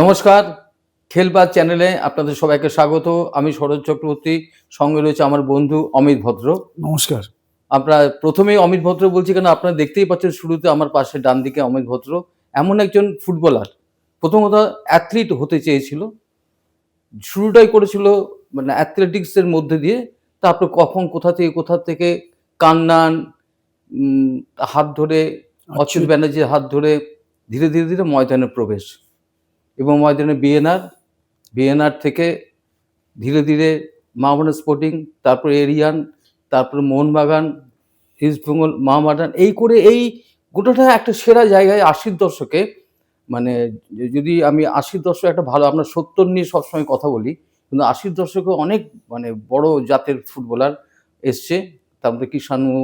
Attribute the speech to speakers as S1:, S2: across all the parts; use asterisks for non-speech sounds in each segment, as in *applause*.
S1: নমস্কার খেলবাজ চ্যানেলে আপনাদের সবাইকে স্বাগত। আমি শরৎ চক্রবর্তী সঙ্গে রয়েছে আমার বন্ধু অমিত ভদ্র।
S2: নমস্কার।
S1: আমরা প্রথমেই অমিত ভদ্র বলছি কেন আপনারা দেখতেই পাচ্ছেন শুরুতে আমার পাশে ডান দিকে অমিত ভদ্র এমন একজন ফুটবলার। প্রথমত অ্যাথলিট হতে চেয়েছিল শুরুটাই করেছিল মানে অ্যাথলেটিক্সের মধ্যে দিয়ে তারপর কখন কোথা থেকে কোথা থেকে কান্নান হাত ধরে অচ্যুত ব্যানার্জির হাত ধরে ধীরে ধীরে ধীরে ময়দানে প্রবেশ। এবং ময়দানে বিএনআর বিএনআর থেকে ধীরে ধীরে মাহবান স্পোর্টিং তারপর এরিয়ান তারপর মোহনবাগান ইস্টবেঙ্গল মাহমাদান এই করে এই গোটাটা একটা সেরা জায়গায় আশির দশকে মানে যদি আমি আশির দশক একটা ভালো আমরা সত্তর নিয়ে সবসময় কথা বলি কিন্তু আশির দশকে অনেক মানে বড় জাতের ফুটবলার এসছে তারপরে কিষাণু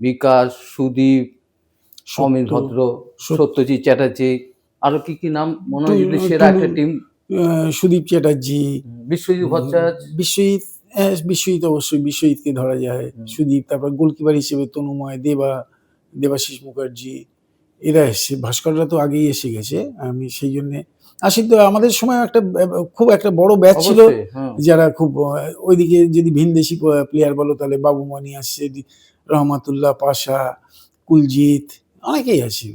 S1: বিকাশ সুদীপ সমীর ভদ্র
S2: সত্য।
S1: সত্যজিৎ চ্যাটার্জি আরও কি কি নাম? মনে হয় যদি সেরা একটা টিম
S2: সুদীপ চ্যাটার্জি।
S1: বিশ্বজিৎ ভট্টাচার্য।
S2: বিশ্বজিৎ হ্যাঁ, বিশ্বজিৎ অবশ্যই বিশ্বজিৎকে ধরা যায়। সুদীপ তারপর গোলকিপার হিসেবে তনুময় দেবা দেবাশিস মুখার্জি এরা এসছে ভাস্কররা তো আগেই এসে গেছে আমি সেই জন্যে আসি তো আমাদের সময় একটা খুব একটা বড় ব্যাচ ছিল।
S1: হ্যাঁ।
S2: যারা খুব ওইদিকে যদি ভিনদেশি প্লেয়ার বলো তাহলে বাবু মানি আসছে রহমাতুল্লাহ পাশা কুলজিৎ অনেকেই আছে।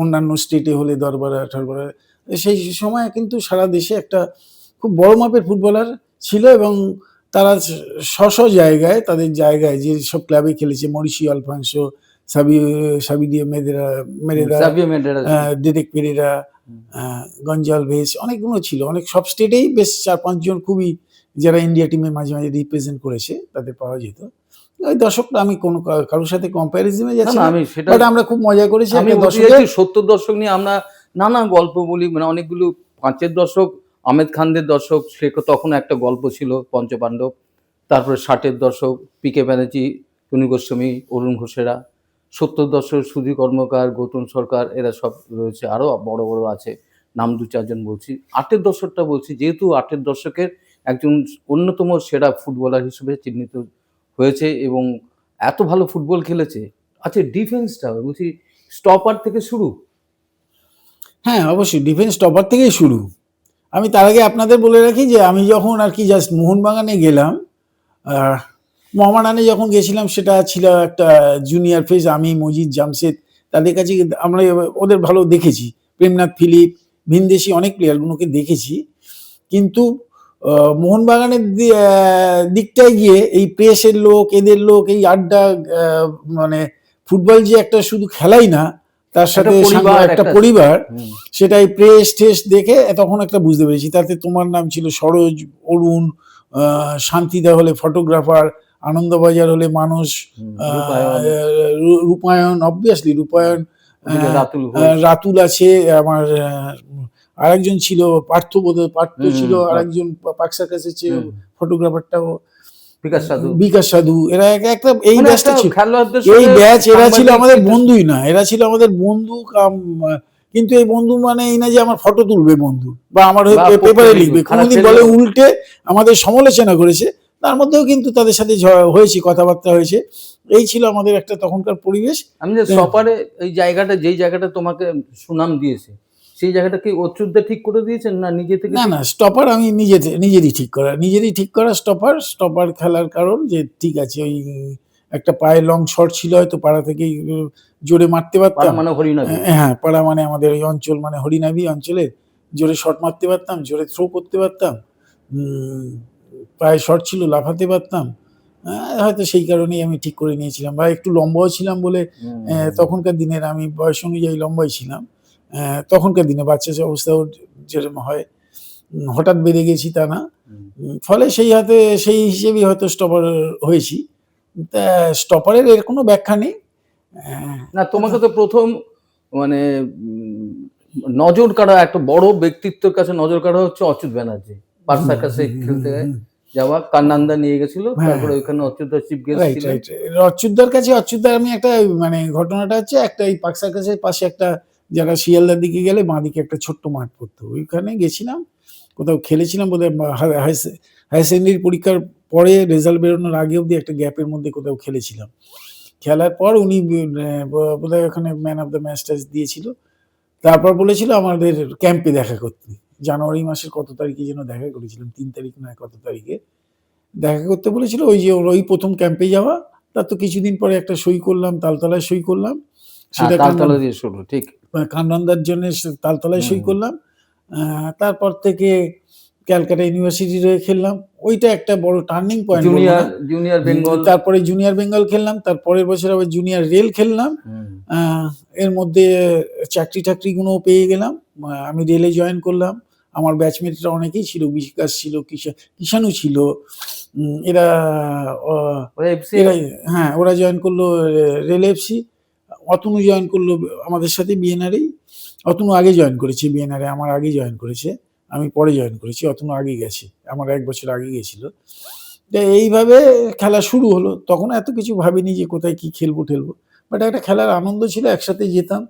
S2: অন্যান্য স্টেটে হলে দরবারা ঠরবারা সেই সময় কিন্তু সারা দেশে একটা খুব বড় মাপের ফুটবলার ছিল এবং তারা স্ব জায়গায় তাদের জায়গায় যে সব ক্লাবে খেলেছে মরিশি আলফানসো সাবি সাবিডিয়া মেদেরা মেরেরা ডেরেক পেরেরা গঞ্জাল ভেস অনেকগুলো ছিল। অনেক সব স্টেটেই বেশ চার পাঁচজন খুবই যারা ইন্ডিয়া টিমে মাঝে মাঝে রিপ্রেজেন্ট করেছে তাদের পাওয়া যেত। ওই দশকটা আমি কোনো কারোর সাথে কম্প্যারিজনে যাচ্ছি
S1: না আমি সেটা
S2: আমরা খুব মজা করেছি
S1: আমি চাইছি সত্তর দশক নিয়ে আমরা নানা গল্প বলি মানে অনেকগুলো পাঁচের দশক আমেদ খানদের দশক সে তখন একটা গল্প ছিল পঞ্চপাণ্ডব তারপরে ষাটের দর্শক পি কে ব্যানার্জি টুনি গোস্বামী অরুণ ঘোষেরা সত্তর দশক সুধী কর্মকার গৌতম সরকার এরা সব রয়েছে আরও বড় বড় আছে নাম দু চারজন বলছি আটের দশকটা বলছি যেহেতু আটের দশকের একজন অন্যতম সেরা ফুটবলার হিসেবে চিহ্নিত হয়েছে এবং এত ভালো ফুটবল খেলেছে। আচ্ছা ডিফেন্সটা বলছি স্টপার থেকে শুরু।
S2: হ্যাঁ অবশ্যই ডিফেন্স স্টপার থেকেই শুরু। আমি তার আগে আপনাদের বলে রাখি যে আমি যখন আর কি জাস্ট মোহনবাগানে গেলাম আহ, যখন গেছিলাম সেটা ছিল একটা জুনিয়র ফেজ আমি মজিদ জামশেদ তাদের কাছে আমরা ওদের ভালো দেখেছি। প্রেমনাথ ফিলিপ ভিনদেশি অনেক প্লেয়ারগুলোকে দেখেছি। কিন্তু মোহনবাগানের দিকটায় গিয়ে এই প্রেসের লোক এদের লোক এই আড্ডা মানে ফুটবল যে একটা শুধু খেলাই না তার সাথে একটা পরিবার সেটাই প্রেস টেস্ট দেখে তখন একটা বুঝতে পেরেছি। তাতে তোমার নাম ছিল সরোজ অরুণ আহ, শান্তিদা হলে ফটোগ্রাফার আনন্দবাজার হলে মানুষ আহ, রূপায়ণ। অবভিয়াসলি রূপায়ণ
S1: রাতুল
S2: আছে আমার আরেকজন ছিল পার্থ বোধ হয়, পার্থ ছিল আরেকজন পাকসার কাছে
S1: হুম।
S2: ফটোগ্রাফারটাও
S1: বিকাশ সাধু।
S2: বিকাশ সাধু। এরা একটা এই
S1: মানে
S2: ব্যাচটা ছিল। এই ব্যাচ এরা ছিল আমাদের বন্ধুই না এরা ছিল আমাদের বন্ধু কিন্তু এই বন্ধু মানে এই না যে আমার ফটো তুলবে বন্ধু বা আমার হয়ে পেপারে লিখবে।
S1: লিখবে,
S2: কোনোদিন বলে উল্টে আমাদের সমালোচনা করেছে তার মধ্যেও কিন্তু তাদের সাথে হয়েছে কথাবার্তা হয়েছে। এই ছিল আমাদের একটা তখনকার পরিবেশ।
S1: আমি যে সপারে এই জায়গাটা যেই জায়গাটা তোমাকে সুনাম দিয়েছে সেই জায়গাটা কি অচ্যুতদা ঠিক করে দিয়েছেন না নিজে থেকে
S2: না না স্টপার আমি নিজে নিজেরই ঠিক করা নিজেরই ঠিক করা স্টপার স্টপার খেলার কারণ যে ঠিক আছে ওই একটা পায়ে লং শট ছিল হয়তো পাড়া থেকেই জোরে মারতে পারতাম।
S1: মানে হরিণা
S2: হ্যাঁ পাড়া মানে আমাদের ওই অঞ্চল মানে হরিনাবি অঞ্চলে জোরে শট মারতে পারতাম জোরে থ্রো করতে পারতাম পায়ে শট ছিল লাফাতে পারতাম। হয়তো সেই কারণেই আমি ঠিক করে নিয়েছিলাম বা একটু লম্বাও ছিলাম বলে তখনকার দিনের আমি বয়স অনুযায়ী লম্বাই ছিলাম। তখনকার দিনে বাচ্চা যে অবস্থাও যেরকম হয় হঠাৎ বেড়ে গেছি তা না। ফলে সেই হাতে সেই হিসেবেই হয়তো স্টপার হয়েছি। তা স্টপারের এর কোনো ব্যাখ্যা নেই।
S1: না তোমাকে তো প্রথম মানে নজর কাড়া একটা বড় ব্যক্তিত্বের কাছে নজর কাড়া হচ্ছে অচ্যুত ব্যানার্জি। বার্সার কাছে খেলতে যাওয়া কান্নান্দা নিয়ে গেছিল
S2: হ্যাঁ।
S1: তারপরে ওইখানে অচ্যুত চিফ গেস্ট ছিলেন।
S2: অচ্যুতদার কাছে অচ্যুতদার আমি একটা মানে ঘটনাটা হচ্ছে একটা এই পাকসার কাছে পাশে একটা যারা শিয়ালদার দিকে গেলে বাঁ দিকে একটা ছোট্ট মাঠ পড়তো। ওইখানে গেছিলাম কোথাও খেলেছিলাম বোধহয় হায়ার সেকেন্ডারি পরীক্ষার পরে রেজাল্ট বেরোনোর আগে অবধি একটা গ্যাপের মধ্যে কোথাও খেলেছিলাম। খেলার পর উনি আহ, বোধহয় ওখানে ম্যান অফ দ্য ম্যাচ ট্যাচ দিয়েছিল। তারপর বলেছিল আমাদের ক্যাম্পে দেখা করতে। জানুয়ারি মাসের কত তারিখে যেন দেখা করেছিলাম তিন তারিখ না কত তারিখে। দেখা করতে বলেছিল ওই যে ওই প্রথম ক্যাম্পে যাওয়া তার তো কিছুদিন পরে একটা সই করলাম তালতলায় সই করলাম। সেটা
S1: হ্যাঁ, তালতলা দিয়ে শুরু ঠিক।
S2: কানরান্দার জন্য তালতলায় সই করলাম। তারপর থেকে ক্যালকাটা ইউনিভার্সিটি রয়ে খেললাম। ওইটা একটা বড় turning point
S1: junior junior Bengal.
S2: তারপরে জুনিয়র বেঙ্গল খেললাম তারপরের বছর আবার জুনিয়র রেল খেললাম। এর মধ্যে চাকরি টাকরিগুলো পেয়ে গেলাম। আমি রেলে জয়েন করলাম। আমার ব্যাচমেটরা অনেকেই ছিল বিকাশ ছিল কিষা- কিষাণু ছিল। এরা হ্যাঁ ওরা জয়েন করল রেল এফসি অতনু জয়েন করল আমাদের সাথে বিএনআরই অতনু আগে জয়েন করেছে বিএনআরে আমার আগে জয়েন করেছে। আমি পরে জয়েন করেছি অতনু আগে গেছে। আমার এক বছর আগে গেছিল। এইভাবে খেলা শুরু হলো। তখন এত কিছু ভাবিনি যে কোথায় কি খেলব ঠেলবো। বাট একটা খেলার আনন্দ ছিল একসাথে যেতাম।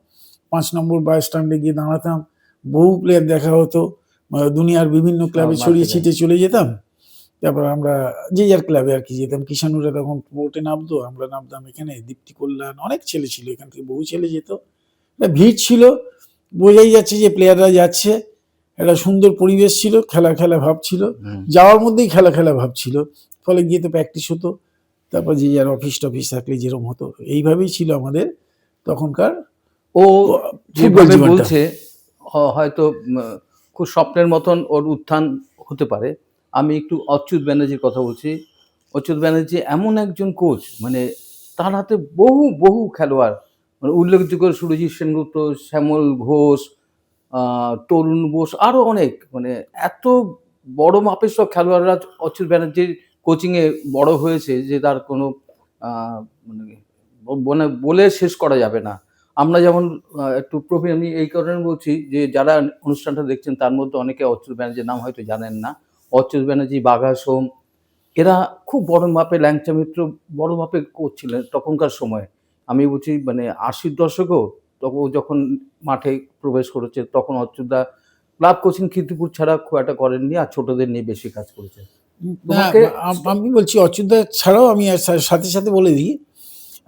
S2: পাঁচ নম্বর বাস স্ট্যান্ডে গিয়ে দাঁড়াতাম। বহু প্লেয়ার দেখা হতো। দুনিয়ার বিভিন্ন ক্লাবে ছড়িয়ে
S1: যায়।
S2: ছিটে চলে যেতাম। তারপর আমরা যে যার ক্লাবে আর কি যেতাম। কিষানুরা তখন বোটে নামতো আমরা নামতাম এখানে দীপ্তি কল্যাণ অনেক ছেলে ছিল এখান থেকে বহু ছেলে যেত। একটা ভিড় ছিল বোঝাই যাচ্ছে যে প্লেয়াররা যাচ্ছে একটা সুন্দর পরিবেশ ছিল খেলা খেলা ভাব ছিল। যাওয়ার মধ্যেই খেলা খেলা ভাব ছিল ফলে গিয়ে তো প্র্যাকটিস হতো তারপর যে যার অফিস টফিস থাকলে যেরকম হতো এইভাবেই ছিল আমাদের তখনকার
S1: ও যেভাবে বলছে হয়তো খুব স্বপ্নের মতন ওর উত্থান হতে পারে। আমি একটু অচ্যুত ব্যানার্জির কথা বলছি। অচ্যুত ব্যানার্জি এমন একজন কোচ মানে তার হাতে বহু বহু খেলোয়াড়। মানে উল্লেখযোগ্য সুরজিৎ সেনগুপ্ত, শ্যামল ঘোষ তরুণ বোস আরও অনেক। মানে এত বড় মাপের সব খেলোয়াড়রা অচ্যুত ব্যানার্জির কোচিংয়ে বড় হয়েছে যে তার কোনো মানে বলে শেষ করা যাবে না। আমরা যেমন একটু প্রবীণ আমি এই কারণে বলছি যে যারা অনুষ্ঠানটা দেখছেন তার মধ্যে অনেকে অচ্যুত ব্যানার্জির নাম হয়তো জানেন না। অচ্যুত ব্যানার্জি বাঘা সোম এরা খুব বড় মাপে ল্যাংচা মিত্র বড় মাপে কোচ ছিলেন তখনকার সময়। আমি বলছি মানে আশির দশকও তখন যখন মাঠে প্রবেশ করেছে তখন অচ্যুতদা ক্লাব কোচিং কীর্তিপুর ছাড়া খুব একটা করেননি আর ছোটদের নিয়ে বেশি কাজ করেছে।
S2: আমি বলছি অচ্যুতদা ছাড়াও আমি সাথে সাথে বলে দিই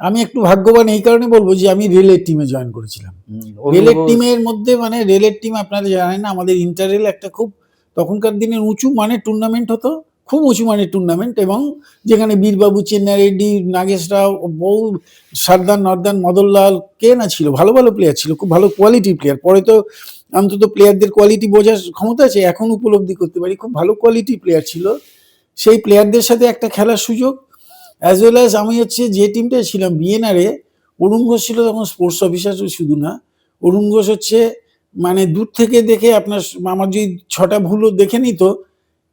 S2: আমি একটু ভাগ্যবান এই কারণে বলব যে আমি রেলের টিমে জয়েন করেছিলাম। রেলের টিমের মধ্যে মানে রেলের টিম আপনারা জানেন না আমাদের ইন্টার রেল একটা খুব তখনকার দিনের উঁচু মানের টুর্নামেন্ট হতো, খুব উঁচু মানের টুর্নামেন্ট এবং যেখানে বীরবাবু, চেন্নাই রেড্ডি নাগেশ রাও বহু সারদান নর্দান মদনলাল, কে না ছিল, ভালো ভালো প্লেয়ার ছিল, খুব ভালো কোয়ালিটি প্লেয়ার পরে তো অন্তত প্লেয়ারদের কোয়ালিটি বোঝার ক্ষমতা আছে, এখন উপলব্ধি করতে পারি, খুব ভালো কোয়ালিটি প্লেয়ার ছিল। সেই প্লেয়ারদের সাথে একটা খেলার সুযোগ অ্যাজ ওয়েল অ্যাজ আমি হচ্ছে যে টিমটায় ছিলাম বিএনআরে অরুণ ঘোষ ছিল তখন স্পোর্টস অফিসার শুধু না, অরুণ ঘোষ হচ্ছে মানে দূর থেকে দেখে আপনার আমার যদি ছটা ভুলও দেখে নিত,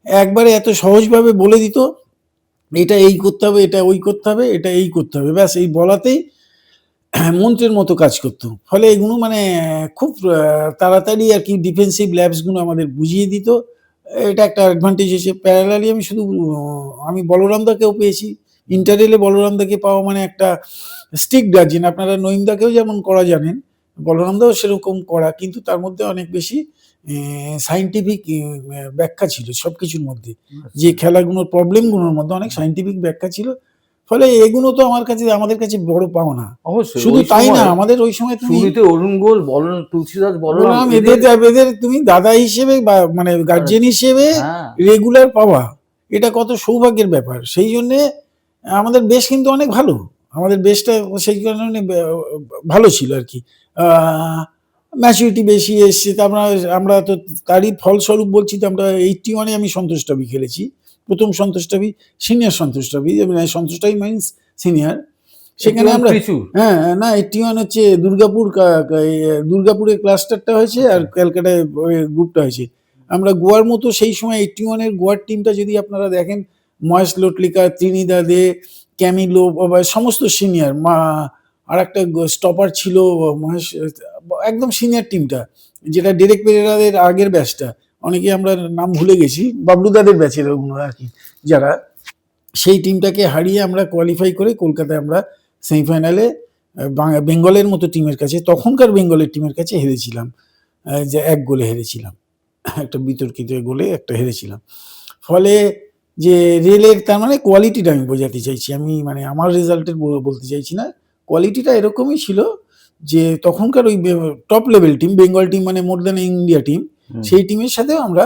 S2: একবারে এত সহজভাবে বলে দিত, এটা এই করতে হবে, এটা ওই করতে হবে, এটা এই করতে হবে। ব্যাস, এই বলাতেই *clears throat* মন্ত্রের মতো কাজ করতো। ফলে এগুলো মানে খুব তাড়াতাড়ি আর কি ডিফেন্সিভ ল্যাবসগুলো আমাদের বুঝিয়ে দিত। এটা একটা অ্যাডভান্টেজ হয়েছে প্যারালালি আমি শুধু আমি বলরামদাকেও পেয়েছি। ইন্টারেলে বলরামদাকে পাওয়া মানে একটা স্টিক গার্জিয়ান আপনারা নইমদাকেও যেমন করা জানেন বলরামদাও সেরকম করা কিন্তু তার মধ্যে অনেক বেশি সাইন্টিফিক ব্যাখ্যা ছিল সব কিছুর মধ্যে যে খেলাগুলোর প্রবলেমগুলোর মধ্যে অনেক সাইন্টিফিক ব্যাখ্যা ছিল। ফলে এগুলো তো আমার কাছে আমাদের কাছে বড় পাওনা।
S1: অবশ্যই
S2: শুধু তাই না আমাদের ওই সময় তুমি
S1: শুরুতে অরুণ গোল বলরাম তুলসীদাস বলরাম
S2: এদের এদের তুমি দাদা হিসেবে বা মানে গার্জিয়ান হিসেবে
S1: হ্যাঁ।
S2: রেগুলার পাওয়া। এটা কত সৌভাগ্যের ব্যাপার। সেই জন্যে আমাদের বেশ কিন্তু অনেক ভালো। আমাদের বেশটা সেই কারণে ভালো ছিল আর কি। ম্যাচুরিটি বেশি এসছে তা আমরা আমরা তো তারই ফলস্বরূপ বলছি তো আমরা এইটটি ওয়ানে আমি সন্তোষ ট্রফি খেলেছি। প্রথম Santosh trophy senior Santosh trophy Santosh trophy means senior সেখানে আমরা হ্যাঁ না এইটটি ওয়ান হচ্ছে দুর্গাপুর কা- কা- এই, আহ, দুর্গাপুরে ক্লাস্টারটা হয়েছে আর ক্যালকাটায় গ্রুপটা হয়েছে। আমরা গোয়ার মতো সেই সময় এইটটি ওয়ানের গোয়ার টিমটা যদি আপনারা দেখেন মহেশ লোটলিকা ত্রিনিদা দে ক্যামিলো সমস্ত সিনিয়র মা আর একটা স্টপার ছিল, মহেশ, একদম সিনিয়র টিমটা যেটা ডেরেক পেরেরাদের আগের ব্যাচটা অনেকে আমরা নাম ভুলে গেছি বাবলুদাদের ব্যাচের ওগুলো আর কি, যারা। সেই টিমটাকে হারিয়ে আমরা কোয়ালিফাই করে কলকাতায় আমরা সেমিফাইনালে বেঙ্গলের মতো টিমের কাছে, তখনকার বেঙ্গলের টিমের কাছে হেরেছিলাম। যে এক গোলে হেরেছিলাম। একটা বিতর্কিত গোলে একটা হেরেছিলাম। ফলে যে রেলের, তার মানে কোয়ালিটিটা আমি বোঝাতে চাইছি। আমি মানে আমার রেজাল্টের বলতে চাইছি না। কোয়ালিটিটা এরকমই ছিল যে তখনকার ওই top level team Bengal team মানে মোর দ্যান ইন্ডিয়া টিম সেই টিমের সাথেও আমরা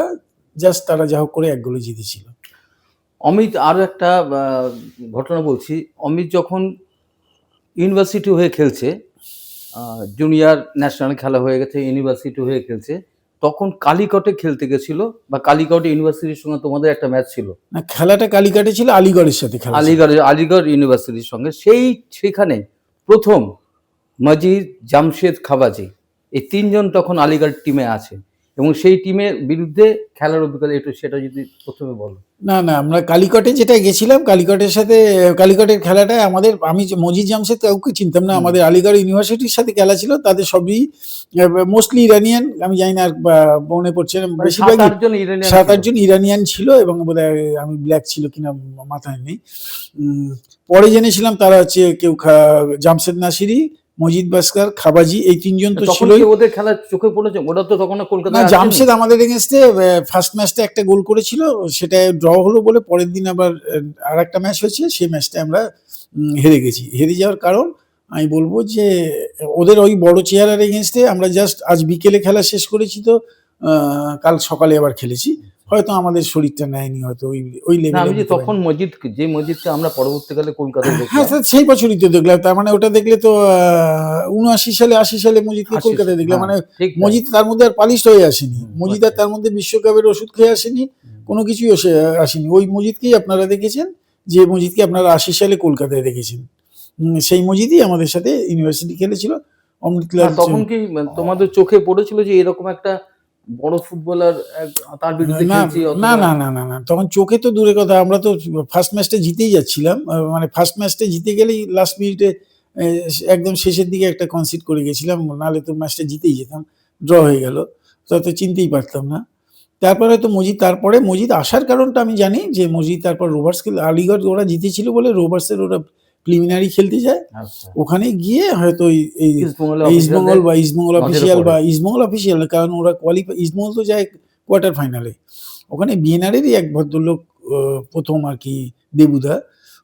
S2: জাস্ট তারা যা হোক করে এক গোলে জিতেছিল।
S1: অমিত আরও একটা ঘটনা বলছি। অমিত যখন ইউনিভার্সিটি হয়ে খেলছে জুনিয়র ন্যাশনাল খেলা হয়ে গেছে ইউনিভার্সিটি হয়ে খেলছে তখন কালিকটে খেলতে গেছিল বা কালিকট ইউনিভার্সিটির সঙ্গে তোমাদের একটা ম্যাচ ছিল।
S2: না খেলাটা কালীঘাটে ছিল আলিগড়ের সাথে।
S1: আলিগড় আলিগড় ইউনিভার্সিটির সঙ্গে। সেই সেখানে প্রথম মজিদ জামশেদ খাবাজি এই তিনজন তখন আলিগড় টিমে আছে এবং সেই টিমের বিরুদ্ধে খেলার অভিজ্ঞতা একটু সেটা যদি প্রথমে বলো।
S2: না না আমরা কালিকটে যেটা গেছিলাম কালিকটের সাথে কালিকটের খেলাটায় আমাদের আমি যে মজিদ জামশেদ কাউকে চিনতাম না আমাদের আলিগড় ইউনিভার্সিটির সাথে খেলা ছিল তাদের সবই মোস্টলি ইরানিয়ান আমি জানি না আর মনে পড়ছে
S1: মানে সাত আটজন ইরানিয়ান ছিল।
S2: এবং বোধহয় আমি ব্ল্যাক ছিল কিনা মাথায় নেই। পরে জেনেছিলাম তারা হচ্ছে কেউ Jamshed Nasiri Majid Bashkar Khabazi এই তিনজন তো ছিলই।
S1: ওদের খেলা চোখে পড়েছে? ওরা তো তখন
S2: না
S1: কলকাতায়
S2: জামশেদ আমাদের এগেনস্টে ফার্স্ট ম্যাচটা একটা গোল করেছিল সেটা ড্র হলো বলে পরের দিন আবার আর একটা ম্যাচ হয়েছে সেই ম্যাচটা আমরা হেরে গেছি। হেরে যাওয়ার কারণ আমি বলব যে ওদের ওই বড় চেয়ারের এগেনস্টে আমরা জাস্ট আজ বিকেলে খেলা শেষ করেছি তো আহ, কাল সকালে আবার খেলেছি। হয়তো আমাদের শরীরটা নেয়নি হয়তো ওই ওই লেভেলে
S1: তখন মসজিদ যে মসজিদকে আমরা পরবর্তীকালে কলকাতায়
S2: হ্যাঁ স্যার, সেই বছরই তো দেখলাম। তার মানে ওটা দেখলে তো উনআশি সালে আশি সালে মজিদকে
S1: আশি
S2: কলকাতায় দেখলাম।
S1: হ্যাঁ,
S2: মানে। মজিদ তার মধ্যে আর পালিশ হয়ে আসেনি।
S1: হুম,
S2: মজিদ আর। তার মধ্যে বিশ্বকাপের ওষুধ খেয়ে আসেনি কোনো কিছুই আসেনি। ওই মসজিদকেই আপনারা দেখেছেন যে মজিদকে আপনারা আশি সালে কলকাতায় দেখেছেন। সেই মজিদই আমাদের সাথে ইউনিভার্সিটি খেলেছিল। অমৃত
S1: না, তখন কি মানে তোমাদের চোখে পড়েছিল যে এরকম একটা বড় ফুটবলার তার বিরুদ্ধে
S2: না
S1: খেলছি
S2: না না না না না। তখন চোখে তো দূরে কথা আমরা তো ফার্স্ট ম্যাচটা জিতেই যাচ্ছিলাম। মানে ফার্স্ট ম্যাচটা জিতে গেলেই লাস্ট মিনিটে একদম শেষের দিকে একটা কনসিড করে গেছিলাম নাহলে তো ম্যাচটা জিতেই যেতাম। ড্র হয়ে গেল। তো চিনতেই পারতাম না। তারপরে তো মজিদ তারপরে মজিদ আসার কারণটা আমি জানি যে মজিদ তারপর রোভার্স খেল আলিগড় ওরা জিতেছিল বলে রোভার্সের ওরা প্রিলিমিনারি খেলতে যায়।
S1: আচ্ছা।
S2: ওখানে গিয়ে হয়তো এই-
S1: ইস্টবেঙ্গল
S2: বা ইস্টবেঙ্গল অফিসিয়াল বা ইস্টবেঙ্গল অফিসিয়াল কারণ ওরা কোয়ালিফাই ইস্টবেঙ্গল তো যায় কোয়ার্টার ফাইনালে ওখানে বিএনআরেরই এক ভদ্রলোক প্রথম আর কি দেবুদা।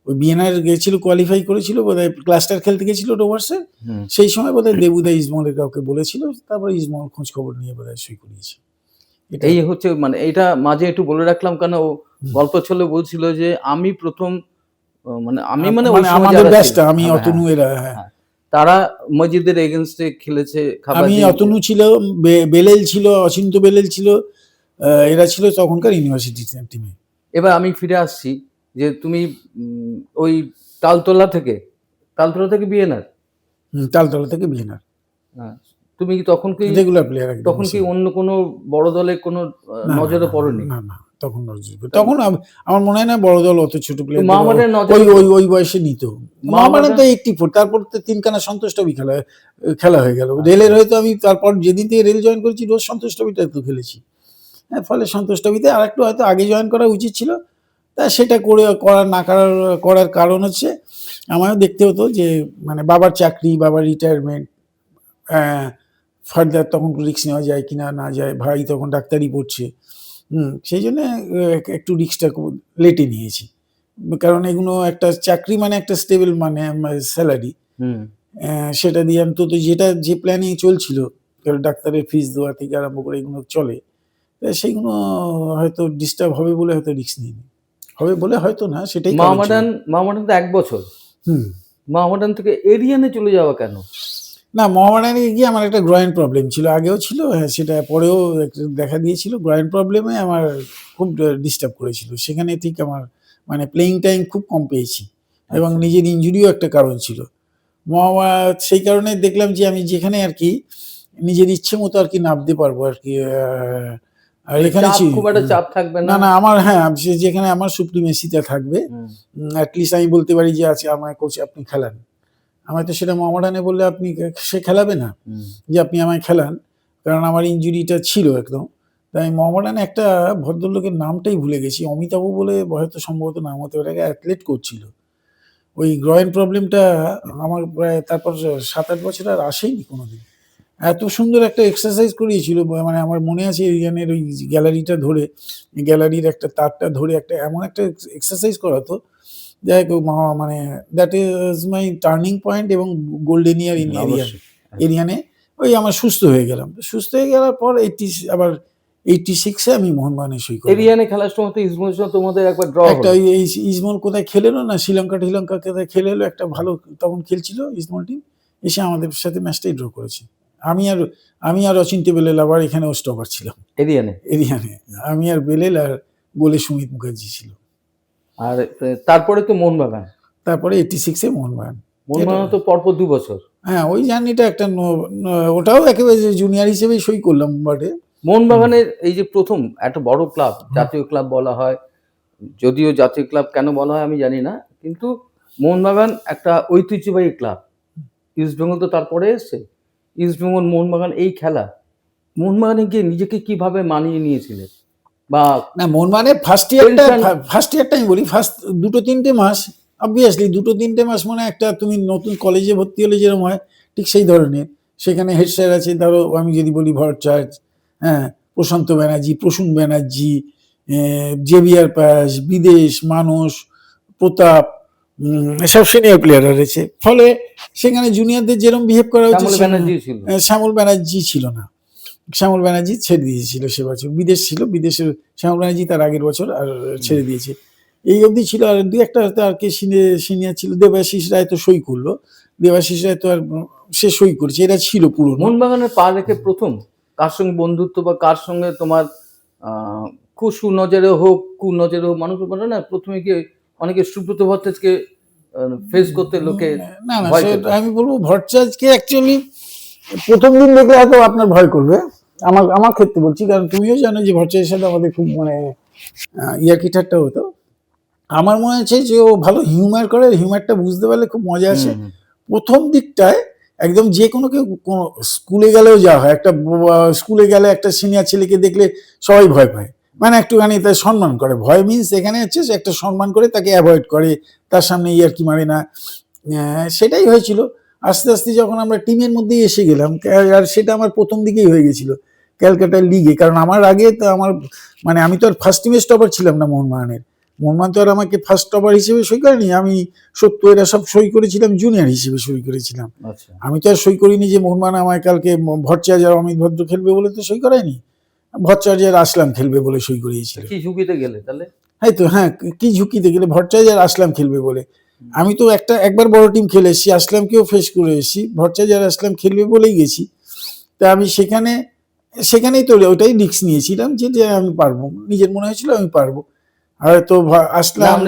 S2: ওই বিএনআর গেছিল কোয়ালিফাই করেছিল বোধহয় ক্লাস্টার খেলতে গেছিল রোভার্সে
S1: হুম।
S2: সেই সময় বোধহয় দেবুদা ইস্টবেঙ্গলের কাউকে বলেছিল তারপরে ইস্টবেঙ্গল খোঁজ খবর নিয়ে বোধহয় সই করিয়েছে।
S1: এই হচ্ছে মানে এটা মাঝে একটু বলে রাখলাম কেন গল্প ছলে বলছিল যে আমি প্রথম মানে আমি মানে
S2: মানে আমাদের ব্যাচটা আমি
S1: হ্যাঁ,
S2: অতনু এরা হ্যাঁ।
S1: হ্যাঁ। তারা মসজিদের এগেনস্টে খেলেছে
S2: আমি অতনু ছিল বেলেল ছিল অচিন্ত বেলেল ছিল এরা ছিল তখনকার ইউনিভার্সিটি টিমে
S1: এবার আমি ফিরে আসছি যে তুমি ওই তালতলা থেকে তালতলা থেকে বিয়েনার
S2: তালতলা থেকে বিএনআর
S1: তুমি কি তখন কি
S2: রেগুলার প্লেয়ার
S1: তখন কি অন্য কোনো বড় দলে কোনো নজরে পড়েনি?
S2: না না। তখন নজরে পড়েনি। তখন আমার মনে হয় না বড় দল অত ছোট প্লেয়ার
S1: মাহমুদের
S2: ওই ওই ওই বয়সে নিত।
S1: মাহমুদের-
S2: মাহমানে তো এইটটি ফোর তারপর তো তিনখানা সন্তোষ ট্রফি খেলা খেলা হয়ে গেল। রেলের হয়তো আমি তারপর যেদিন থেকে রেল জয়েন করেছি রোজ সন্তোষ ট্রফিটা তো খেলেছি। হ্যাঁ ফলে সন্তোষ ট্রফিতে আর একটু হয়তো আগে জয়েন করা উচিত ছিল। তা সেটা করে করার না করার করার কারণ হচ্ছে আমারও দেখতে হতো যে মানে বাবার চাকরি বাবার রিটায়ারমেন্ট ফার্দার তখন রিস্ক নেওয়া যায় কিনা না যায় ভাই তখন ডাক্তারি পড়ছে। হুম সেই জন্য একটু রিস্কটা লেটে নিয়েছি। কারণ এগুলো একটা চাকরি মানে একটা স্টেবল মানে স্যালারি
S1: হুম।
S2: সেটা দিয়ে অন্তত যেটা যে প্ল্যানিং চলছিল কারণ ডাক্তারের ফিস দেওয়া থেকে আরম্ভ করে এগুলো চলে তা সেইগুলো হয়তো ডিস্টার্ব হবে বলে হয়তো রিস্ক নিইনি। হবে বলে হয়তো না সেটাই।
S1: মাহমাদান মাহমাদান তো এক বছর।
S2: হুম।
S1: মাহমাদান থেকে এরিয়ানে চলে যাওয়া কেন?
S2: না মহামারানে গিয়ে আমার একটা গ্রয়েন প্রবলেম ছিল আগেও ছিল হ্যাঁ সেটা পরেও দেখা দিয়েছিল। গ্রয়েন প্রবলেমে আমার খুব ডিস্টার্ব করেছিল। সেখানে ঠিক আমার মানে প্লেইং টাইম খুব কম পেয়েছি এবং
S1: আচ্ছা।
S2: নিজের ইঞ্জুরিও একটা কারণ ছিল। মহামা সেই কারণে দেখলাম যে আমি যেখানে আর কি নিজের ইচ্ছে মতো আর কি নামতে পারব আর কি আর এখানে
S1: খুব একটা চাপ থাকবে
S2: না?
S1: না
S2: আমার হ্যাঁ যেখানে আমার সুপ্রিমেসিটা থাকবে। অ্যাটলিস্ট আমি বলতে পারি যে আছে আমার কোচ আপনি খেলান। আমায় তো সেটা মোহামেডানে বললে আপনি সে খেলাবে না। যে আপনি আমায় খেলান কারণ আমার ইঞ্জুরিটা ছিল একদম। তাই মোহামেডানে একটা ভদ্রলোকের নামটাই ভুলে গেছি অমিতাভ বলে হয়তো সম্ভবত নাম হতে পারে অ্যাথলেট করছিল ওই গ্রয়েন প্রবলেমটা আমার প্রায় তারপর সাত আট বছর আর আসেনি কোনোদিন। এত সুন্দর একটা এক্সারসাইজ করিয়েছিল মানে আমার মনে আছে এরিয়ানের ওই গ্যালারিটা ধরে গ্যালারির একটা তারটা ধরে একটা এমন একটা এক্সারসাইজ করাতো যাই হোক মা- মানে that is my turning point এবং গোল্ডেন ইয়ার ইন এরিয়া এরিয়ানে ওই আমার সুস্থ হয়ে গেলাম। সুস্থ হয়ে গেলার পর এইটি আবার এইটি সিক্সে আমি মোহনবাগানে সই করি
S1: এরিয়ানে খেলার সময় তো ইসমুলের সঙ্গে তোমাদের একবার ড্র
S2: একটা ওই এই ইসমল কোথায় খেলেলো না শ্রীলঙ্কা টিলঙ্কা কোথায় খেলে এলো একটা ভালো তখন খেলছিল ইসমল টিম এসে আমাদের সাথে ম্যাচটাই ড্র করেছে। আমি আর আমি আর অচিন্ত্য বেলেল আবার এখানেও স্টপার ছিলাম।
S1: এরিয়ানে
S2: এরিয়ানে আমি আর বেলেল আর গোলে সুমিত মুখার্জি ছিল।
S1: আর তারপরে তো মোহনবাগান
S2: তারপরে এইটি সিক্সে মোহনবাগান
S1: মোহনবাগান তো পরপর দু বছর।
S2: হ্যাঁ ওই জার্নিটা একটা ওটাও একেবারে জুনিয়র হিসেবেই সই করলাম বাটে।
S1: মোহনবাগানের এই যে প্রথম একটা বড় ক্লাব জাতীয় ক্লাব বলা হয়। যদিও জাতীয় ক্লাব কেন বলা হয় আমি জানি না কিন্তু মোহনবাগান একটা ঐতিহ্যবাহী ক্লাব। ইস্টবেঙ্গল তো তারপরে এসছে। ইস্টবেঙ্গল মোহনবাগান এই খেলা। মোহনবাগানে গিয়ে নিজেকে কীভাবে মানিয়ে নিয়েছিলেন? বা
S2: না মন মানে ফার্স্ট ইয়ারটা ফার্স্ট ইয়ারটা আমি বলি। ফার্স্ট দুটো তিনটে মাস অবভিয়াসলি দুটো তিনটে মাস মানে একটা তুমি নতুন কলেজে ভর্তি হলে যেরকম হয় ঠিক সেই ধরনের। সেখানে হেড স্যার আছে ধরো আমি যদি বলি ভট্টাচার্য হ্যাঁ প্রশান্ত ব্যানার্জি প্রসূন ব্যানার্জি জেভিয়ার পাস বিদেশ মানস প্রতাপ এসব সিনিয়র প্লেয়াররা রয়েছে। ফলে সেখানে জুনিয়রদের যেরকম বিহেভ করা
S1: ছিল
S2: আহ, শ্যামল ব্যানার্জি ছিল না। শ্যামল ব্যানার্জি ছেড়ে দিয়েছিল সে বছর। বিদেশ ছিল বিদেশের শ্যামল ব্যানার্জি তার আগের বছর আর ছেড়ে দিয়েছে। এই অবধি ছিল আর দু একটা হয়তো আর কে সিনিয়র ছিল দেবাশিস রায় তো সই করল। দেবাশিস রায় তো আর সে সই করেছে এরা ছিল পুরনো।
S1: মোহনবাগানের পা রেখে প্রথম কার সঙ্গে বন্ধুত্ব বা কার সঙ্গে তোমার আহ, খুব সুনজরে হোক কুনজরে হোক মানুষ বলে না প্রথমে গিয়ে অনেকে সুব্রত ভট্টাচার্যকে ফেস করতে লোকে
S2: না না আমি বলব ভট্টাচার্যকে অ্যাকচুয়ালি প্রথম দিন দেখলে হয়তো আপনার ভয় করবে। আমার আমার ক্ষেত্রে বলছি কারণ তুমিও জানো যে ভট্টাচার্যের সাথে আমাদের খুব মানে ইয়ার্কি ঠাট্টা হতো। আমার মনে হচ্ছে যে ও ভালো হিউমার করে হিউমারটা বুঝতে পারলে খুব মজা আসে। প্রথম দিকটায় একদম যে কোনো কেউ কোনো স্কুলে গেলেও যা হয় একটা স্কুলে গেলে একটা সিনিয়র ছেলেকে দেখলে সবাই ভয় পায়। মানে একটুখানি তার সম্মান করে। ভয় মিন্স এখানে হচ্ছে সে একটা সম্মান করে তাকে অ্যাভয়েড করে তার সামনে ইয়ার কি মারে না। সেটাই হয়েছিল। আস্তে আস্তে যখন আমরা টিমের মধ্যেই এসে গেলাম আর সেটা আমার প্রথম দিকেই হয়ে গেছিল। ক্যালকাটা লিগে কারণ আমার আগে তো আমার মানে আমি তো আর ফার্স্ট টিমে স্টপার ছিলাম না মোহনবাগানের। মোহনবাগান তো আর আমাকে ফার্স্ট স্টপার হিসেবে সই করেনি আমি সত্য এরা সব সই করেছিলাম জুনিয়র হিসেবে সই করেছিলাম।
S1: আচ্ছা।
S2: আমি তো আর সই করিনি যে মোহনবাগান আমায় কালকে ভট্টাচার্য আর অমিত ভদ্র খেলবে বলে তো সই করায়নি। ভট্টাচার্য আসলাম খেলবে বলে সই করিয়েছিল।
S1: কি ঝুঁকিতে গেলে তাহলে?
S2: এই তো হ্যাঁ কি ঝুঁকিতে গেলে? ভট্টাচার্য আসলাম খেলবে বলে। আমি তো একটা একবার বড় টিম খেলে এসেছি আসলামকেও ফেস করে এসেছি ভট্টাচার্য আসলাম খেলবে বলেই গেছি। তা আমি সেখানে সেখানেই তো ওটাই রিক্স নিয়েছিলাম যে যে আমি পারব। নিজের মনে হয়েছিল আমি পারব। হয়তো আসলাম।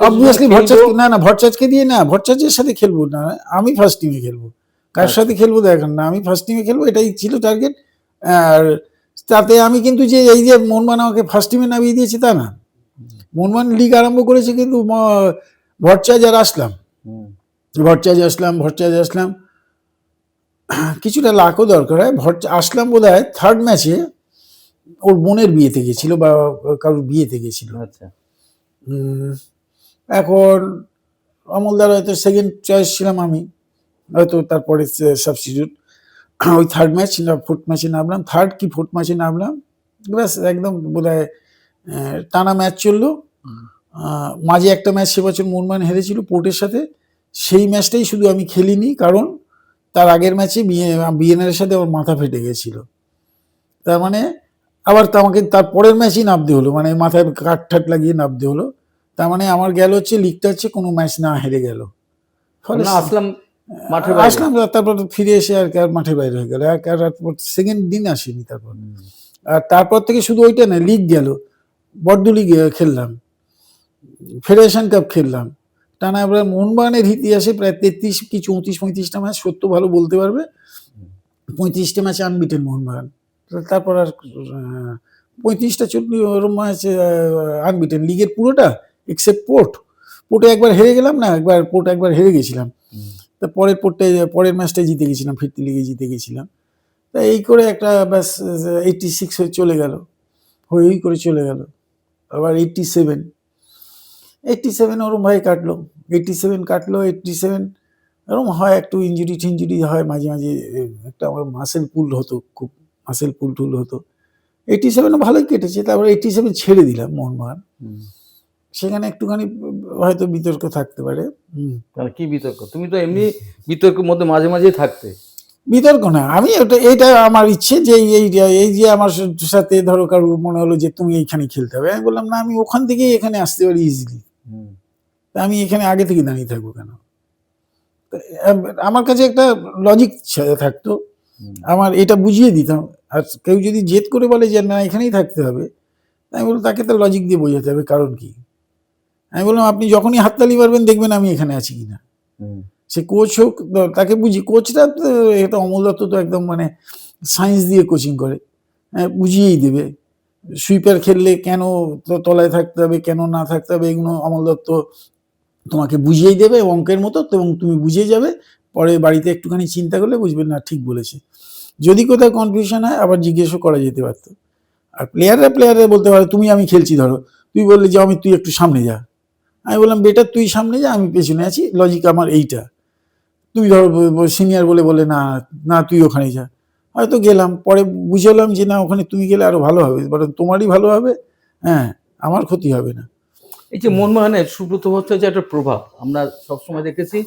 S2: অবভিয়াসলি
S1: খেলব।
S2: না না ভট্টাচার্যকে দিয়ে না ভট্টাচার্যের সাথে খেলব না। আমি ফার্স্ট টিমে খেলব। কার
S1: আচ্ছা।
S2: সাথে খেলব দেখেন না আমি ফার্স্ট টিমে খেলব এটাই ছিল টার্গেট আর তাতে আমি কিন্তু যে এই যে মোহনবাগান আমাকে ফার্স্ট টিমে নামিয়ে দিয়েছে তা না। মোহনবাগান লিগ আরম্ভ করেছে কিন্তু ম- আর আসলাম।
S1: হুম,
S2: আসলাম ভট্টাচার্য আসলাম। *clears throat* কিছুটা লাখও দরকার হয়। ভট্ট আসলাম বোধ হয় থার্ড ম্যাচে ওর বোনের বিয়েতে গেছিল বা কারোর বিয়েতে গেছিল।
S1: আচ্ছা।
S2: এখন অমলদার হয়তো সেকেন্ড চয়েস ছিলাম আমি। হয়তো তারপরে সাবস্টিটিউট *clears throat* ওই থার্ড ম্যাচ না ফোর্থ ম্যাচে নামলাম। থার্ড কি ফোর্থ ম্যাচে নামলাম? ব্যাস একদম বোধ হয় টানা ম্যাচ চলল। মাঝে একটা ম্যাচ সে বছর মোহনবাগান হেরেছিল পোর্টের সাথে। সেই ম্যাচটাই শুধু আমি খেলিনি কারণ তার আগের ম্যাচে বিএনআর সাথে আমার মাথা ফেটে গেছিল। তার মানে আবার তো আমাকে তার পরের ম্যাচই নামতে হলো মানে মাথায় কাঠ ঠাট লাগিয়ে নামতে হলো। তার মানে আমার গেল হচ্ছে লিগটা হচ্ছে কোনো ম্যাচ না হেরে গেল। ফলে
S1: আসলাম বাইরে।
S2: আসলাম তারপর ফিরে এসে আর কি আর মাঠের বাইরে হয়ে গেল আর সেকেন্ড দিন আসেনি তারপর। আর তারপর থেকে শুধু ওইটা না লিগ গেল বড্ড লিগ খেললাম ফেডারেশন কাপ খেললাম। টানা এবার মোহনবাগানের ইতিহাসে প্রায় তেত্রিশ কি চৌত্রিশ, পঁয়ত্রিশটা ম্যাচ সত্য ভালো বলতে পারবে। পঁয়ত্রিশটা ম্যাচে আনবিটেন মোহনবাগান তারপর আর পঁয়ত্রিশটা চল্লিশ ওরম ম্যাচ আনবিটেন লিগের পুরোটা এক্সেপ্ট পোর্ট পোর্টে একবার হেরে গেলাম না, একবার পোর্ট একবার হেরে গেছিলাম। তা পরের পোর্টে পরের ম্যাচটাই জিতে গেছিলাম, ফিরতি লিগে জিতে গেছিলাম। তা এই করে একটা ব্যাস এইটটি সিক্স হয়ে চলে গেল। হই করে চলে গেল। আবার এইটটি সেভেন এইটটি সেভেন ওরম ভাই কাটলো। এইটটি সেভেন কাটলো এইটটি সেভেন এরকম হয় একটু ইঞ্জুরি টিঞ্জুরি হয় মাঝে মাঝে একটা আমার মাসেল পুল হতো খুব মাসেল পুল টুল হতো। এইটটি সেভেনও ভালোই কেটেছে তারপর এইটটি সেভেন ছেড়ে দিলাম মোহনবাগান সেখানে একটুখানি হয়তো বিতর্ক থাকতে পারে।
S1: তাহলে কি বিতর্ক? তুমি তো এমনি বিতর্কের মধ্যে মাঝে মাঝেই থাকতে।
S2: বিতর্ক না আমি ওটা এইটা আমার ইচ্ছে যে এই এই যে আমার সাথে ধরো কারোর মনে হলো যে তুমি এইখানে খেলতে হবে। আমি বললাম না আমি ওখান থেকেই এখানে আসতে পারি ইজিলি আমি এখানে আগে থেকে দাঁড়িয়ে থাকব কেন? তা, আমার কাছে একটা লজিক থাকতো। আমার এটা বুঝিয়ে দিতাম। আর কেউ যদি জেদ করে বলে যে না এখানেই থাকতে হবে আমি বললাম তাকে তো লজিক দিয়ে বোঝাতে হবে কারণ কি? আমি বললাম আপনি যখনই হাততালি মারবেন দেখবেন আমি এখানে আছি কিনা। সে কোচ হোক তাকে বুঝি কোচটা তো এটা অমল দত্ত তো একদম মানে সায়েন্স দিয়ে কোচিং করে। হ্যাঁ, বুঝিয়েই দেবে। সুইপার খেললে কেন তো- তলায় থাকতে হবে কেন না থাকতে হবে এগুলো অমল দত্ত তোমাকে বুঝিয়েই দেবে অঙ্কের মতো এবং তুমি বুঝিয়ে যাবে। পরে বাড়িতে একটুখানি চিন্তা করলে বুঝবে না, ঠিক বলেছে। যদি কোথাও কনফিউশন হয়, আবার জিজ্ঞেসও করা যেতে পারতো। আর প্লেয়াররা প্লেয়াররা বলতে পারে, তুমি আমি খেলছি, ধরো। তুই বললে যে, আমি, তুই একটু সামনে যা। আমি বললাম বেটার তুই সামনে যা, আমি পেছনে আছি। লজিক আমার এইটা। তুমি ধরো সিনিয়র বলে বলে, না না, তুই ওখানে যা। হয়তো গেলাম। পরে বুঝলাম যে, না, ওখানে তুমি গেলে আরও ভালো হবে, বরং তোমারই ভালো হবে। হ্যাঁ আমার ক্ষতি হবে না।
S1: এই যে মোহনবাগানের সুব্রত ভট্টাচার্য যে একটা প্রভাব, আমরা সবসময় দেখেছি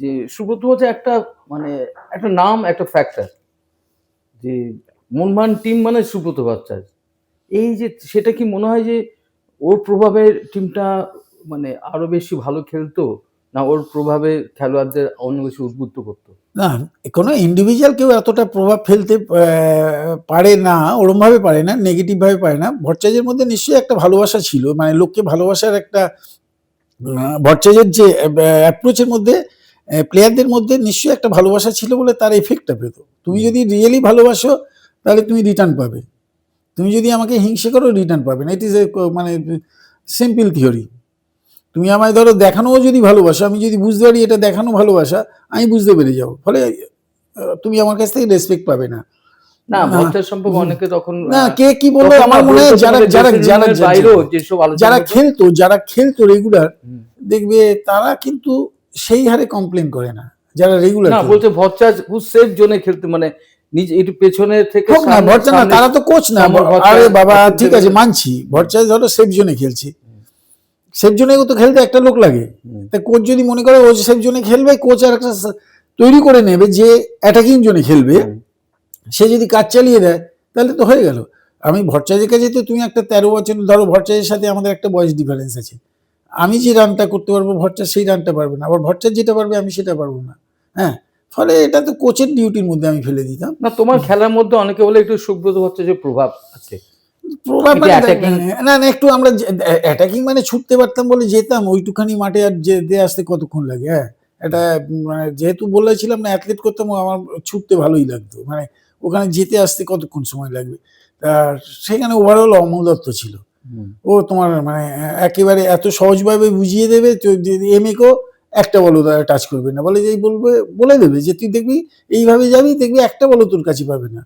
S1: যে সুব্রত ভট্টাচার্য একটা মানে একটা নাম, একটা ফ্যাক্টর যে মোহনবাগান টিম মানে সুব্রত ভট্টাচার্য। এই যে সেটা কি মনে হয় যে ওর প্রভাবে টিমটা মানে আরও বেশি ভালো খেলতো, না ওর প্রভাবে খেলোয়াড়দের অন্য বেশি উদ্বুদ্ধ করতো?
S2: না, কোনো ইন্ডিভিজুয়াল কেউ এতটা প্রভাব ফেলতে পারে না, ওরমভাবে পারে না নেগেটিভভাবে পারে না। ভট্টাচার্যের মধ্যে নিশ্চয়ই একটা ভালোবাসা ছিল মানে লোককে ভালোবাসার একটা ভট্টাচার্যের যে অ্যাপ্রোচের মধ্যে প্লেয়ারদের মধ্যে নিশ্চয়ই একটা ভালোবাসা ছিল বলে তার এফেক্টটা পেত। তুমি যদি রিয়েলি ভালোবাসো, তাহলে তুমি রিটার্ন পাবে। তুমি যদি আমাকে হিংসে করো রিটার্ন পাবে না। ইট ইজ এ মানে সিম্পল থিওরি তুমি আমায় ধরো দেখানোও যদি ভালোবাসো আমি যদি বুঝতে পারি এটা দেখানো ভালোবাসা আমি বুঝতে পেরে যাব। ফলে তুমি আমার কাছ থেকে রেসপেক্ট পাবে না।
S1: না
S2: না।
S1: সম্পর্কে অনেকে তখন
S2: না কে কি বলল আমার মনে হয় যারা যারা যারা
S1: room এর বাইরেও যেসব আলোচনা
S2: যারা খেলতো যারা খেলতো রেগুলার দেখবে তারা কিন্তু সেই হারে কমপ্লেন করে না যারা রেগুলার
S1: না সেফ জোনে খেলতে মানে নিজে একটু পেছনে থেকে
S2: হোক না ভট্টা না তারা তো কোচ না আরে বাবা ঠিক আছে। মানছি ভট্টাচার্য ধরো সেফ জোনে খেলছে। সেফ তো খেলতে একটা লোক লাগে। তা কোচ যদি মনে করে ও সেফ জোনে খেলবে কোচ আর একটা তৈরি করে নেবে যে অ্যাটাকিং জোনে খেলবে সে যদি কাজ চালিয়ে দেয় তাহলে তো হয়ে গেল। আমি ভট্টাচার্যের কাছে তো তুমি একটা তেরো বছর ধরো ভট্টাচার্যের সাথে আমাদের একটা বয়স ডিফারেন্স আছে। আমি যে রানটা করতে পারব ভট্টাচার্য সেই রানটা পারবে না। আবার ভট্টাচার্য যেটা পারবে আমি সেটা পারব না। হ্যাঁ ফলে এটা তো কোচের ডিউটির মধ্যে আমি ফেলে দিতাম।
S1: না তোমার খেলার মধ্যে অনেকে বলে একটু সুব্রত ভট্টাচার্যের প্রভাব আছে।
S2: প্রভাব মানে
S1: attacking-
S2: না না একটু আমরা অ্যাটাকিং মানে ছুটতে পারতাম বলে যেতাম ওইটুখানি মাঠে আর যেতে আসতে কতক্ষণ লাগে হ্যাঁ? এটা মানে যেহেতু বলেছিলাম না অ্যাথলেট করতাম আমার ছুটতে ভালোই লাগতো মানে ওখানে যেতে আসতে কতক্ষণ সময় লাগবে? সেখানে ওভারঅল অমল দত্ত ছিল ও তোমার মানে একেবারে এত সহজভাবে বুঝিয়ে দেবে এম কেও একটা বলো টাচ করবে না। বলে যে এই বলবে বলে দেবে যে তুই দেখবি এইভাবে যাবি দেখবি একটা বলো তোর কাছে পাবে না।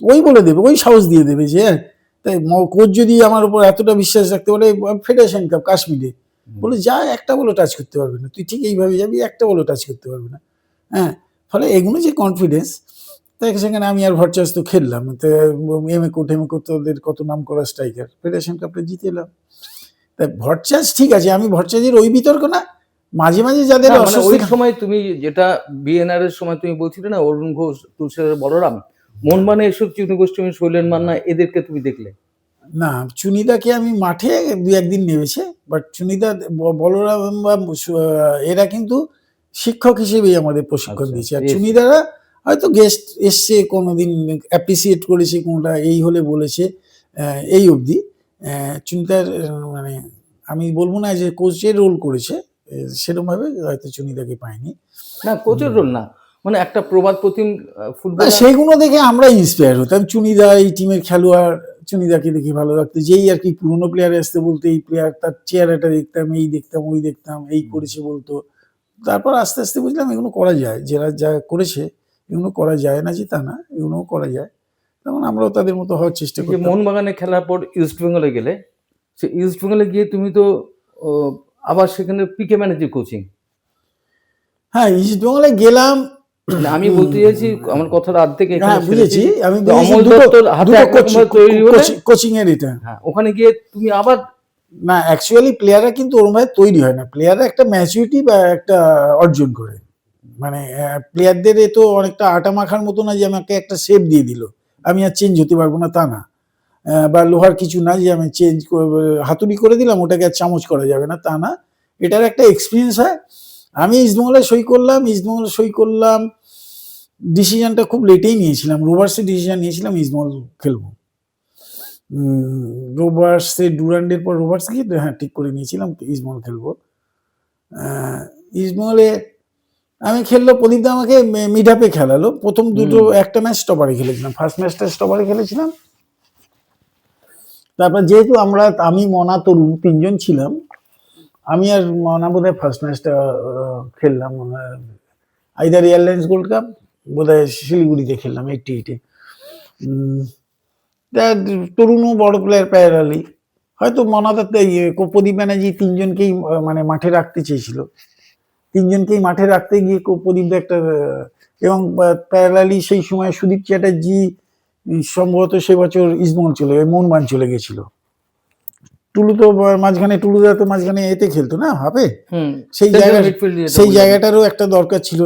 S2: ওই বলে দেবে ওই সাহস দিয়ে দেবে যে হ্যাঁ, তাই কোচ যদি আমার উপর এতটা বিশ্বাস রাখতে পারে ফেডারেশন কাপ কাশ্মীরে। বলে যা একটা বলে টাচ করতে পারবে না। তুই ঠিক এইভাবে যাবি একটা বলে টাচ করতে পারবে না। হ্যাঁ ফলে এগুলো যে কনফিডেন্স তাই সেখানে আমি আর ভট্টাস তো খেললাম। তো এম এ কোট এম এ করতে ওদের কত নাম করা স্ট্রাইকার ফেডারেশন কাপটা জিতে এলাম। তাই ভট্টাস ঠিক আছে আমি ভট্টাসের ওই বিতর্ক না। মাঝে মাঝে যাদের
S1: মানে ওই সময় তুমি যেটা বিএনআর এর সময় তুমি বলছিলে না অরুণ ঘোষ তুষার বলরাম মন মানে এসব চিনি গোষ্ঠী শৈলেন মান্না এদেরকে তুমি দেখলে?
S2: না চুনিদাকে আমি মাঠে দু একদিন নেমেছে বাট চুনিদা বলরাম বা এরা কিন্তু শিক্ষক হিসেবেই আমাদের প্রশিক্ষণ
S1: আচ্ছা,
S2: দিয়েছে। আর. চুনিদারা হয়তো গেস্ট এসছে কোনোদিন অ্যাপ্রিসিয়েট করেছে কোনোটা এই হলে বলেছে এই অবধি। চুনিদার মানে আমি বলব না যে কোচের রোল করেছে সেরকম ভাবে হয়তো চুনিদাকে পাইনি
S1: না কোচের রোল না। মানে একটা প্রবাদ প্রতিম ফুটবল
S2: সেইগুলো দেখে আমরা ইন্সপায়ার হতাম। চুনিদা এই টিমের খেলোয়াড় চুনিদাকে দেখে ভালো লাগতো। যেই আর কি পুরোনো প্লেয়ার আসতে বলতো এই প্লেয়ার তার চেহারাটা দেখতাম এই দেখতাম ওই দেখতাম এই করেছে বলতো। তারপর আস্তে আস্তে বুঝলাম এগুলো করা যায়। যারা যা করেছে এগুলো করা যায় না যে তা না এগুলোও করা যায়। তখন আমরাও তাদের মতো হওয়ার চেষ্টা করি
S1: মোহনবাগানে খেলার পর ইস্ট বেঙ্গলে গেলে সে ইস্ট বেঙ্গলে গিয়ে তুমি তো আবার সেখানে পিকে ম্যানেজার কোচিং
S2: হ্যাঁ ইস্ট বেঙ্গলে গেলাম
S1: আমি বলতে চাইছি আমার কথাটা অর্ধেক এখানে
S2: হ্যাঁ বুঝেছি। আমি
S1: অমল দত্তর হাতে ভাবে তৈরি হলে।
S2: কোচিং এর এটা।
S1: হ্যাঁ ওখানে গিয়ে তুমি আবার
S2: না অ্যাকচুয়ালি প্লেয়াররা কিন্তু ওরমভাবে তৈরি হয় না। প্লেয়াররা একটা ম্যাচুরিটি বা একটা অর্জন করে। মানে প্লেয়ারদের এ তো অনেকটা আটা মাখার মতো না যে আমাকে একটা শেপ দিয়ে দিল। আমি আর চেঞ্জ হতে পারব না তা না। বা লোহার কিছু না যে আমি চেঞ্জ হাতুড়ি করে দিলাম ওটাকে আর চামচ করা যাবে না তা না। এটার একটা এক্সপিরিয়েন্স হয়। আমি ইস্টবেঙ্গলে সই করলাম ইস্টবেঙ্গলে সই করলাম। ডিসিশনটা খুব লেটেই নিয়েছিলাম। রোভার্সে ডিসিশন নিয়েছিলাম ইস্টবেঙ্গল খেলব। রোভার্সে ডুরান্ডের পর রোভার্স গিয়ে হ্যাঁ ঠিক করে নিয়েছিলাম ইস্টবেঙ্গল খেলব। ইস্টবেঙ্গলে আমি খেললো প্রদীপ দা আমাকে মিড আপে খেলালো। প্রথম দুটো একটা ম্যাচ স্টপারে খেলেছিলাম। ফার্স্ট ম্যাচটা স্টপারে খেলেছিলাম। তারপর যেহেতু আমরা আমি মনা তরুণ তিনজন ছিলাম আমি আর মনা বোধহয় ফার্স্ট ম্যাচটা খেললাম আইদার এয়ারলাইন্স গোল্ড কাপ বোধহয় শিলিগুড়িতে খেললাম এইটি এইটে। তরুণও বড় প্লেয়ার প্যারালি হয়তো মনাদার প্রদীপ ব্যানার্জি তিনজনকেই মানে মাঠে রাখতে চেয়েছিল। তিনজনকেই মাঠে রাখতে গিয়ে প্রদীপ একটা এবং প্যারালি সেই সময় সুদীপ চ্যাটার্জি সম্ভবত সে বছর ইস্টবেঙ্গল চলে মোহনবান চলে গেছিল। টুলু তো মাঝখানে টুলুদা তো মাঝখানে এতে খেলতো না হাফে?
S1: হুম।
S2: সেই জায়গা সেই জায়গাটারও একটা দরকার ছিল।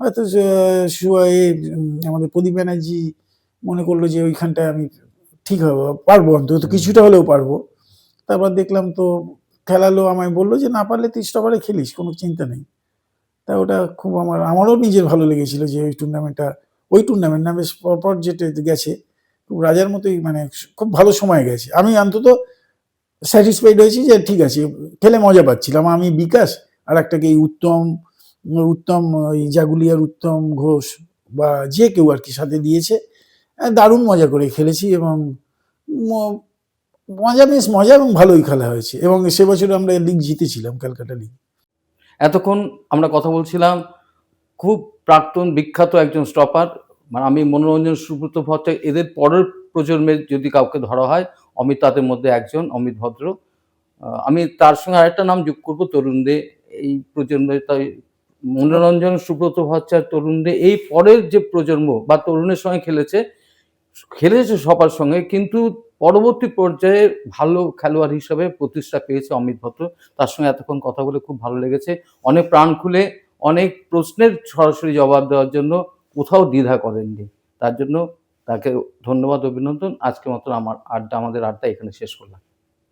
S2: হয়তো সে- সু- এ, উম, আমাদের প্রদীপ ব্যানার্জি মনে করল যে ওইখানটায় আমি ঠিক হবে পারব অন্তত কিছুটা হলেও পারব। তারপর দেখলাম তো খেলালো আমায় বলল যে না পারলে তুই স্টপারে খেলিস কোনো চিন্তা নেই। তা ওটা খুব আমার আমারও নিজের ভালো লেগেছিল যে ওই টুর্নামেন্টটা ওই টুর্নামেন্ট না বেশ পরপর যেটা গেছে খুব রাজার মতোই মানে খুব ভালো সময় গেছে। আমি অন্তত স্যাটিসফাইড হয়েছি যে ঠিক আছে খেলে মজা পাচ্ছিলাম। আমি বিকাশ আর একটাকে এই উত্তম উত্তম, ওই জাগুলিয়ার উত্তম ঘোষ বা যে কেউ আর কি সাথে দিয়েছে। দারুণ মজা করে খেলেছি এবং মজা বেশ মজা এবং ভালোই খেলা হয়েছে। এবং সে বছর আমরা লিগ জিতেছিলাম, ক্যালকাটা লিগ
S1: এতক্ষণ আমরা কথা বলছিলাম খুব প্রাক্তন, বিখ্যাত একজন স্টপার মানে আমি মনোরঞ্জন সুব্রত ভট্ট এদের পরের প্রজন্মের যদি কাউকে ধরা হয়, অমিত তাদের মধ্যে একজন, অমিত ভদ্র। আমি তার সঙ্গে আরেকটা নাম যোগ করব তরুণ দে এই প্রজন্মে তাই মনোরঞ্জন সুব্রত ভট্টাচার্য তরুণদের এই পরের যে প্রজন্ম বা তরুণের সঙ্গে খেলেছে খেলেছে সবার সঙ্গে, কিন্তু পরবর্তী পর্যায়ে ভালো খেলোয়াড় হিসেবে প্রতিষ্ঠা পেয়েছে অমিত ভদ্র তার সঙ্গে এতক্ষণ কথা বলে খুব ভালো লেগেছে। অনেক প্রাণ খুলে, অনেক প্রশ্নের সরাসরি জবাব দেওয়ার জন্য কোথাও দ্বিধা করেননি। তার জন্য তাকে ধন্যবাদ, অভিনন্দন। আজকে মতন আমার আড্ডা, আমাদের আড্ডা এখানে শেষ করলাম।